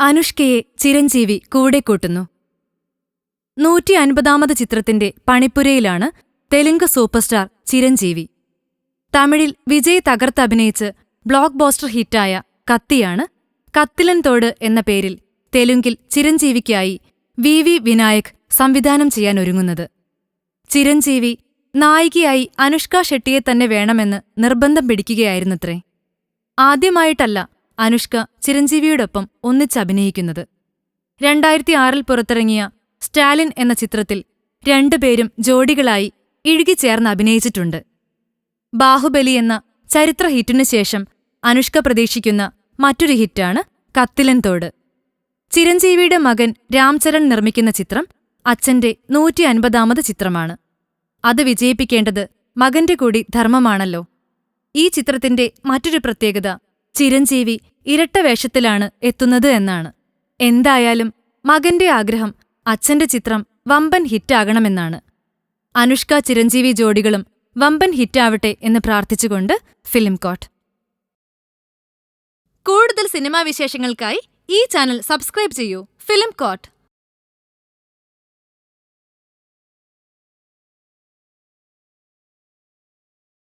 അനുഷ്കയെ ചിരഞ്ജീവി കൂടെ കൂട്ടുന്നു നൂറ്റി അൻപതാമത് ചിത്രത്തിന്റെ പണിപ്പുരയിലാണ് തെലുങ്ക് സൂപ്പർ സ്റ്റാർ ചിരഞ്ജീവി. തമിഴിൽ വിജയ് തകർത്തഭിനയിച്ച് ബ്ലോക്ക് ബോസ്റ്റർ ഹിറ്റായ കത്തിയാണ് കത്തിലൻ തോട് എന്ന പേരിൽ തെലുങ്കിൽ ചിരഞ്ജീവിക്കായി വി വി വിനായക് സംവിധാനം ചെയ്യാനൊരുങ്ങുന്നത് ചിരഞ്ജീവി നായികയായി അനുഷ്ക ഷെട്ടിയെ തന്നെ വേണമെന്ന് നിർബന്ധം പിടിക്കുകയായിരുന്നത്രേ. ആദ്യമായിട്ടല്ല അനുഷ്ക ചിരഞ്ജീവിയോടൊപ്പം ഒന്നിച്ചഭിനയിക്കുന്നത് രണ്ടായിരത്തി ആറിൽ പുറത്തിറങ്ങിയ സ്റ്റാലിൻ എന്ന ചിത്രത്തിൽ രണ്ടുപേരും ജോഡികളായി ഇഴുകിച്ചേർന്ന് അഭിനയിച്ചിട്ടുണ്ട്. ബാഹുബലി എന്ന ചരിത്ര ഹിറ്റിനു ശേഷം അനുഷ്ക പ്രതീക്ഷിക്കുന്ന മറ്റൊരു ഹിറ്റാണ് കത്തിലൻ തോട്. ചിരഞ്ജീവിയുടെ മകൻ രാംചരൺ നിർമ്മിക്കുന്ന ചിത്രം അച്ഛന്റെ നൂറ്റി അൻപതാമത് ചിത്രമാണ്. അത് വിജയിപ്പിക്കേണ്ടത് മകന്റെ കൂടി ധർമ്മമാണല്ലോ. ഈ ചിത്രത്തിന്റെ മറ്റൊരു പ്രത്യേകത ചിരഞ്ജീവി ഇരട്ട വേഷത്തിലാണ് എത്തുന്നത് എന്നാണ്. എന്തായാലും മകന്റെ ആഗ്രഹം അച്ഛന്റെ ചിത്രം വമ്പൻ ഹിറ്റാകണമെന്നാണ്. അനുഷ്ക ചിരഞ്ജീവി ജോഡികളും വമ്പൻ ഹിറ്റാവട്ടെ എന്ന് പ്രാർത്ഥിച്ചുകൊണ്ട് ഫിലിം കോട്ട്. കൂടുതൽ സിനിമാ വിശേഷങ്ങൾക്കായി ഈ ചാനൽ സബ്സ്ക്രൈബ് ചെയ്യൂ ഫിലിം കോട്ട്.